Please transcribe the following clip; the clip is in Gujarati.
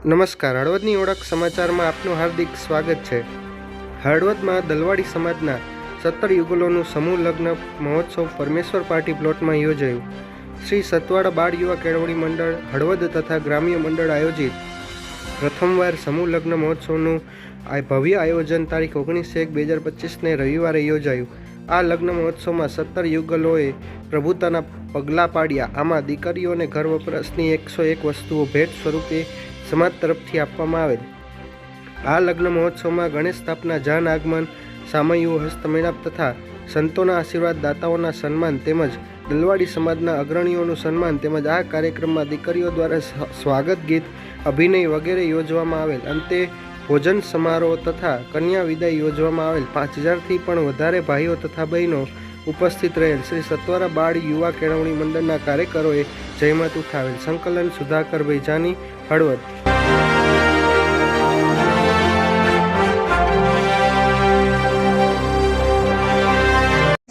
નમસ્કાર, હળવદની ઓળખ સમાચારમાં આપનું હાર્દિક સ્વાગત છે. હળવદમાં દલવાડી સમાજના સત્તર યુગલોનું સમૂહ લગ્ન મહોત્સવ પરમેશ્વર પાર્ટી પ્લોટમાં યોજાયું. શ્રી સતવાડા બાળ યુવા કેળવણી મંડળ, હળવદ તથા ગ્રામ્ય મંડળ આયોજિત પ્રથમવાર સમૂહ લગ્ન મહોત્સવનું આ ભવ્ય આયોજન તારીખ ઓગણીસ એક બે હજાર પચીસને રવિવારે યોજાયું. આ લગ્ન મહોત્સવમાં સત્તર યુગલોએ પ્રભુતાના પગલાં પાડ્યા. આમાં દીકરીઓને ઘર વપરાશની એકસો એક વસ્તુઓ ભેટ સ્વરૂપે સમાજ તરફથી આપવામાં આવેલ. આ લગ્ન મહોત્સવમાં ગણેશ સ્થાપના, જાન આગમન, સામયુ, હસ્તમેળાપ તથા સંતોના આશીર્વાદ, દાતાઓના સન્માન તેમજ દલવાડી સમાજના અગ્રણીઓનું સન્માન તેમજ આ કાર્યક્રમમાં દીકરીઓ દ્વારા સ્વાગત ગીત, અભિનય વગેરે યોજવામાં આવેલ. અંતે ભોજન સમારોહ તથા કન્યા વિદાય યોજવામાં આવેલ. પાંચ હજારથી પણ વધારે ભાઈઓ તથા બહેનો ઉપસ્થિત રહેલ. શ્રી સત્વરા બાળ યુવા કેળવણી મંડળના કાર્યકરોએ જયમત ઉઠાવેલ. સંકલન સુધાકરભાઈ જાની, હળવદ.